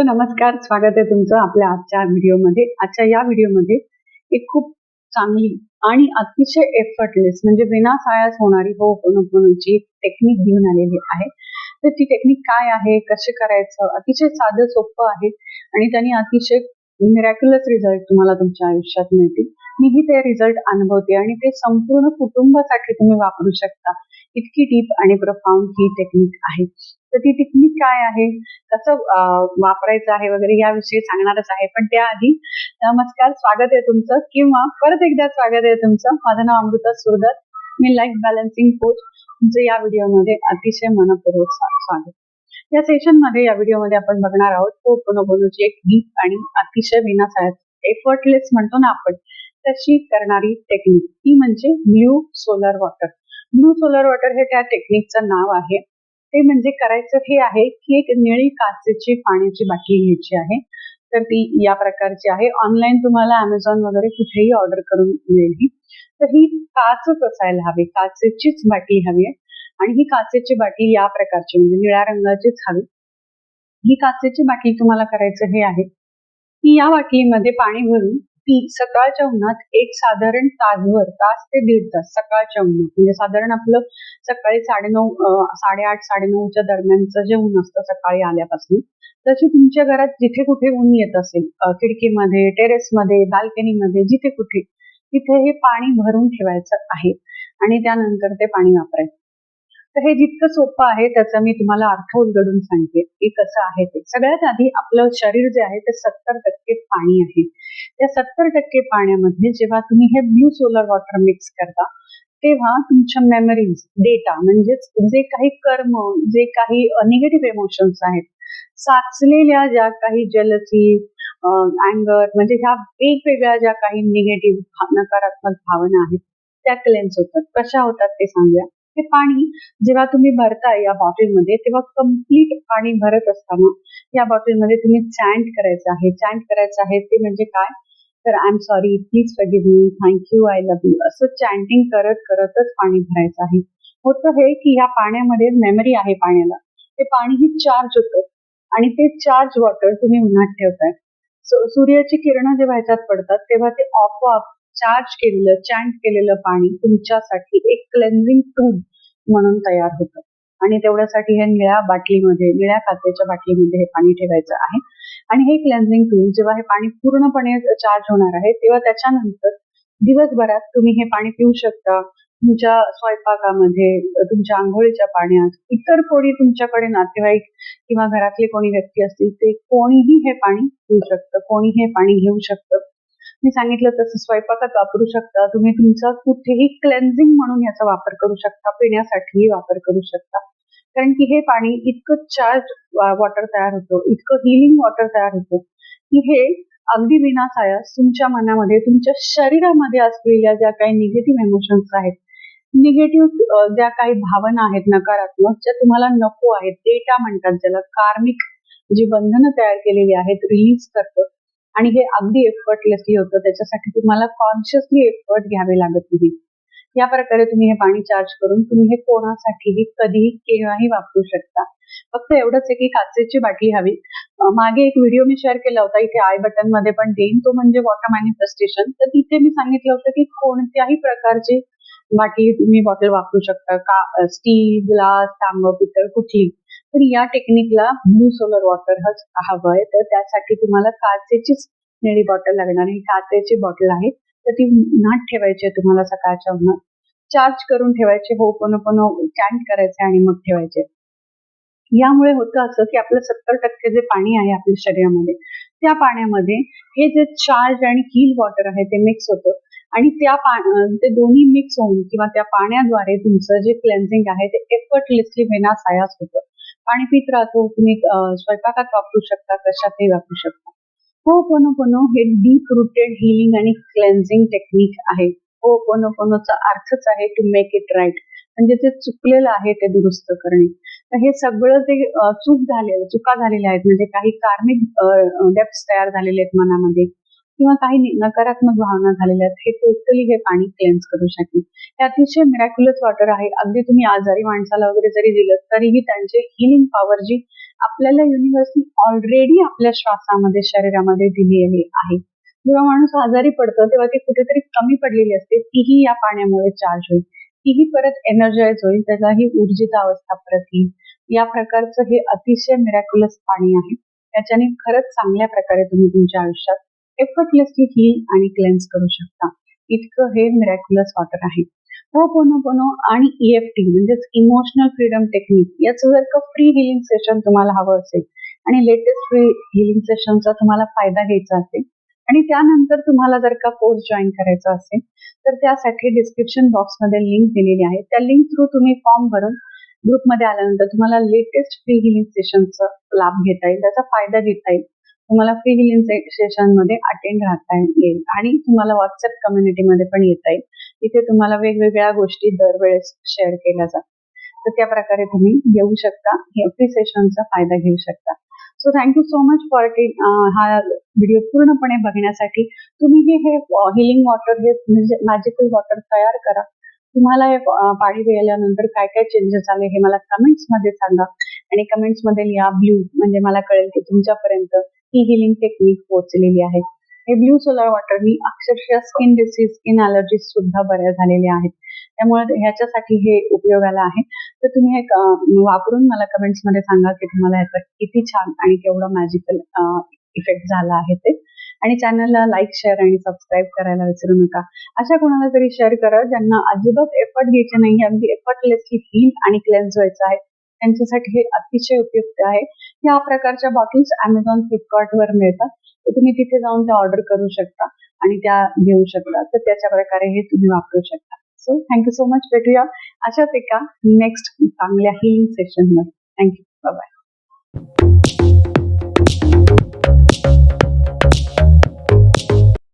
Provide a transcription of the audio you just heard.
Hello नमस्कार. स्वागत आहे तुमचं आपल्या आजच्या व्हिडिओमध्ये. आजच्या या व्हिडिओमध्ये एक खूप चांगली आणि अतिशय एफर्टलेस म्हणजे विनासायास होणारी हो, हो, हो होणची टेक्निक घेऊन आलेली आहे. तर ती टेक्निक काय आहे? कसे करायचं? अतिशय साधं सोपं आहे आणि त्यांनी अतिशय मिरॅक्युलस रिझल्ट तुम्हाला तुमच्या आयुष्यात मिळतील. मीही ते रिझल्ट अनुभवते आणि ते संपूर्ण कुटुंबासाठी तुम्ही वापरू शकता. इतकी डीप आणि प्रफाउंड ही टेक्निक आहे. तर ती टेक्निक काय आहे? कसं वापरायचं आहे वगैरे याविषयी सांगणारच आहे. पण त्याआधी नमस्कार स्वागत आहे तुमचं. किंवा परत एकदा स्वागत आहे तुमचं. माझं नाव अमृता सुरदर. मी लाईफ बॅलन्सिंग कोच तुमचं या व्हिडिओमध्ये अतिशय मनपूर्वक स्वागत. या सेशनमध्ये या व्हिडिओमध्ये आपण बघणार आहोत पोपनोबोनोची एक डीप आणि अतिशय विनासायात एफर्टलेस म्हणतो ना आपण तशी करणारी टेक्निक ती म्हणजे blue solar water blue solar water हे त्या टेक्निकचं नाव आहे. ते म्हणजे करायचं हे आहे की एक निळी काचेची पाण्याची बाटली घ्यायची आहे. तर ती या प्रकारची आहे. ऑनलाईन तुम्हाला अमेझॉन वगैरे कुठेही ऑर्डर करून मिळेल ही. तर ही काचच असायला हवी. काचेचीच बाटली हवी आहे. आणि ही काचेची बाटली या प्रकारची म्हणजे निळ्या रंगाचीच हवी. ही काचेची बाटली तुम्हाला करायचं हे आहे. की या बाटलीमध्ये पाणी भरून ती सकाळच्या उन्हात एक साधारण तासभर तास ते दीड तास सकाळच्या उन्हात म्हणजे साधारण आपलं सकाळी साडेनऊ साडेआठ साडेनऊच्या दरम्यानचं जे ऊन असतं सकाळी आल्यापासून तशी तुमच्या घरात जिथे कुठे ऊन येत असेल खिडकीमध्ये टेरेसमध्ये बाल्कनीमध्ये जिथे कुठे तिथे हे पाणी भरून ठेवायचं आहे आणि त्यानंतर ते पाणी वापरायचं. तर हे जितकं सोपं आहे त्याचा मी तुम्हाला अर्थ उलगडून सांगते. की कसं आहे ते. सगळ्यात आधी आपलं शरीर जे आहे ते सत्तर टक्के पाणी आहे. त्या सत्तर टक्के पाण्यामध्ये जेव्हा तुम्ही हे ब्ल्यू सोलर वॉटर मिक्स करता तेव्हा तुमच्या मेमरीज डेटा म्हणजेच जे काही कर्म जे काही निगेटिव्ह इमोशन्स आहेत साचलेल्या ज्या काही जलसी अँगर म्हणजे ह्या वेगवेगळ्या ज्या काही निगेटिव्ह नकारात्मक भावना आहेत त्या क्लेन्स होतात. कशा होतात ते सांगूया? हे पाणी जेव्हा तुम्ही भरताय या बॉटलमध्ये तेव्हा कंप्लीट पाणी भरत असताना या बॉटलमध्ये तुम्ही चॅन्ट करायचं आहे. चॅन्ट करायचं आहे ते म्हणजे काय? तर I am sorry please forgive me thank you I love you असं चॅन्टिंग करत करतच पाणी भरायचं आहे. होतं हे की या पाण्यामध्ये मेमरी आहे पाण्याला. ते पाणीही चार्ज होतं आणि ते चार्ज वॉटर तुम्ही उन्हात ठेवताय. सूर्याची किरणं जेव्हा ह्याच्यात पडतात तेव्हा ते आपोआप चार्ज केलेलं चॅन्ट केलेलं पाणी तुमच्यासाठी एक क्लेन्झिंग टूल म्हणून तयार होतं. आणि तेवढ्यासाठी हे निळ्या बाटलीमध्ये निळ्या काचेच्या बाटलीमध्ये हे पाणी ठेवायचं आहे. आणि हे क्लेन्झिंग टूल जेव्हा हे पाणी पूर्णपणे चार्ज होणार आहे तेव्हा त्याच्यानंतर दिवसभरात तुम्ही हे पाणी पिऊ शकता. तुमच्या स्वयंपाकामध्ये तुमच्या आंघोळीच्या पाण्यात इतर कोणी तुमच्याकडे नातेवाईक किंवा घरातले कोणी व्यक्ती असतील ते कोणीही हे पाणी पिऊ शकतं कोणी हे पाणी घेऊ शकतं. मी सांगितलं तसं स्वयंपाकात वापरू शकता. तुम्ही तुमचा कुठेही क्लेन्झिंग म्हणून याचा वापर करू शकता. पिण्यासाठीही वापर करू शकता. कारण की हे पाणी इतकं चार्ज वॉटर तयार होतं इतकं हिलिंग वॉटर तयार होतं की हे अगदी विनासायास तुमच्या मनामध्ये तुमच्या शरीरामध्ये असलेल्या ज्या काही निगेटिव्ह इमोशन्स आहेत निगेटिव्ह ज्या काही भावना आहेत नकारात्मक ज्या तुम्हाला नको आहेत डेटा म्हणतात ज्याला कार्मिक जी बंधनं तयार केलेली आहेत रिलीज करतं आणि हे अगदी एफर्टलेसली होतं. त्याच्यासाठी तुम्हाला कॉन्शियसली एफर्ट घ्यावे लागत नाही या प्रकारे तुम्ही हे पाणी चार्ज करून तुम्ही हे कोणासाठीही कधीही केव्हाही वापरू शकता. फक्त एवढंच आहे की काचेची बाटली हवी. मागे एक व्हिडिओ मी शेअर केला होता. इथे आय बटनमध्ये पण देईन. तो म्हणजे वॉटर मॅनिफेस्टेशन तर तिथे मी सांगितलं होतं की कोणत्याही प्रकारची बाटली तुम्ही बॉटल वापरू शकता. का स्टील ग्लास तांब पितळ कुठली तर या टेक्निकला ब्लू सोलर वॉटर हवं आहे. तर त्यासाठी तुम्हाला काचेचीच निळी बॉटल लागणार ही काचेची बॉटल आहे. तर ती नाट ठेवायची आहे तुम्हाला सकाळच्या उन्हात. चार्ज करून ठेवायचे. हो पण पण हो, चॅन्ट करायचे आणि मग ठेवायचे. यामुळे होतं असं की आपलं सत्तर टक्के जे पाणी आहे आपल्या शरीरामध्ये त्या पाण्यामध्ये हे जे चार्ज आणि हील वॉटर आहे ते मिक्स होतं. आणि त्या ते दोन्ही मिक्स होऊन किंवा त्या पाण्याद्वारे तुमचं जे क्लेन्झिंग आहे ते एफर्टलेसली सायास होतं. आणि पित राहतो तुम्ही स्वयंपाकात वापरू शकता कशातही वापरू शकता. हो पोनो पोनो हे डीप रुटेड हिलिंग आणि क्लेन्झिंग टेक्निक आहे. हो पोनो पोनोचा अर्थच आहे टू मेक इट राईट म्हणजे ते चुकलेलं आहे ते दुरुस्त करणे. तर हे सगळं जे चूक झाले चुका झालेल्या आहेत म्हणजे काही कार्मिक डेप्स तयार झालेले आहेत मनामध्ये किंवा काही नकारात्मक भावना झालेल्या आहेत हे टोटली हे पाणी क्लेन्स करू शकेल हे अतिशय मिरॅक्युलस वॉटर आहे. अगदी तुम्ही आजारी माणसाला वगैरे जरी दिलं तरीही त्यांचे हिलिंग पॉवर जी आपल्याला युनिव्हर्सनी ऑलरेडी आपल्या श्वासामध्ये शरीरामध्ये दिलेली आहे. जेव्हा माणूस आजारी पडतो तेव्हा ती कुठेतरी कमी पडलेली असते. तीही या पाण्यामुळे चार्ज होईल. तीही परत एनर्जाइज होईल. त्याचाही ऊर्जित अवस्था परत येईल. या प्रकारचं हे अतिशय मिरॅक्युलस पाणी आहे. त्याच्याने खरंच चांगल्या प्रकारे तुम्ही तुमच्या आयुष्यात एफर्टलेसली हील आणि क्लेन्स करू शकता. इतकं हे मिरॅक्युलस वॉटर आहे. हो पोनो पोनो आणि ईएफटी म्हणजेच इमोशनल फ्रीडम टेक्निक याचं जर का फ्री हिलिंग सेशन तुम्हाला हवं असेल आणि लेटेस्ट फ्री हिलिंग सेशनचा तुम्हाला फायदा घ्यायचा असेल आणि त्यानंतर तुम्हाला जर का कोर्स जॉईन करायचा असेल तर त्यासाठी डिस्क्रिप्शन बॉक्समध्ये लिंक दिलेली आहे. त्या लिंक थ्रू तुम्ही फॉर्म भरून ग्रुपमध्ये आल्यानंतर तुम्हाला लेटेस्ट फ्री हिलिंग सेशनचा लाभ घेता येईल त्याचा फायदा घेता येईल. तुम्हाला फ्री हिलिंग सेशनमध्ये अटेंड राहता येईल. आणि तुम्हाला व्हॉट्सअप कम्युनिटीमध्ये पण येता येईल. तिथे तुम्हाला वेगवेगळ्या गोष्टी दरवेळेस शेअर केल्या जातात. तर त्या प्रकारे तुम्ही घेऊ शकता. फ्री सेशनचा फायदा घेऊ शकता. So thank you so much for हा व्हिडिओ पूर्णपणे बघण्यासाठी. तुम्ही हे हिलिंग वॉटर हे म्हणजे मॅजिकल वॉटर तयार करा. तुम्हाला हे पाणी पिल्यानंतर काय काय चेंजेस आले हे मला कमेंट्समध्ये सांगा. आणि कमेंट्समध्ये लिहा ब्ल्यू म्हणजे मला कळेल की तुमच्यापर्यंत ही हिलिंग टेक्निक पोहोचलेली आहे हे ब्ल्यू सोलर वॉटरनी अक्षरशः स्किन डिसीज स्किन अलर्जीज सुद्धा बऱ्या झालेल्या आहेत. त्यामुळे ह्याच्यासाठी हे उपयोगाला आहे. तर तुम्ही हे वापरून मला कमेंट्समध्ये सांगा की तुम्हाला ह्याचा किती छान आणि केवढा मॅजिकल इफेक्ट झाला आहे ते. आणि चॅनलला लाईक शेअर आणि सबस्क्राईब करायला विसरू नका. अशा कोणाला तरी शेअर करा ज्यांना अजिबात एफर्ट घ्यायचे नाही. अगदी एफर्टलेसली हील आणि क्लेन्स व्हायचं आहे. त्यांच्यासाठी हे अतिशय उपयुक्त आहे. या प्रकारच्या बॉटल्स अमेझॉन फ्लिपकार्ट वर मिळतात. तर तुम्ही तिथे जाऊन त्या ऑर्डर करू शकता आणि त्या घेऊ शकता. तर त्याच्या प्रकारे हे तुम्ही वापरू शकता. सो थँक्यू सो मच भेटूया अशाच एका नेक्स्ट चांगल्या हिलिंग सेशनमध्ये. Thank you bye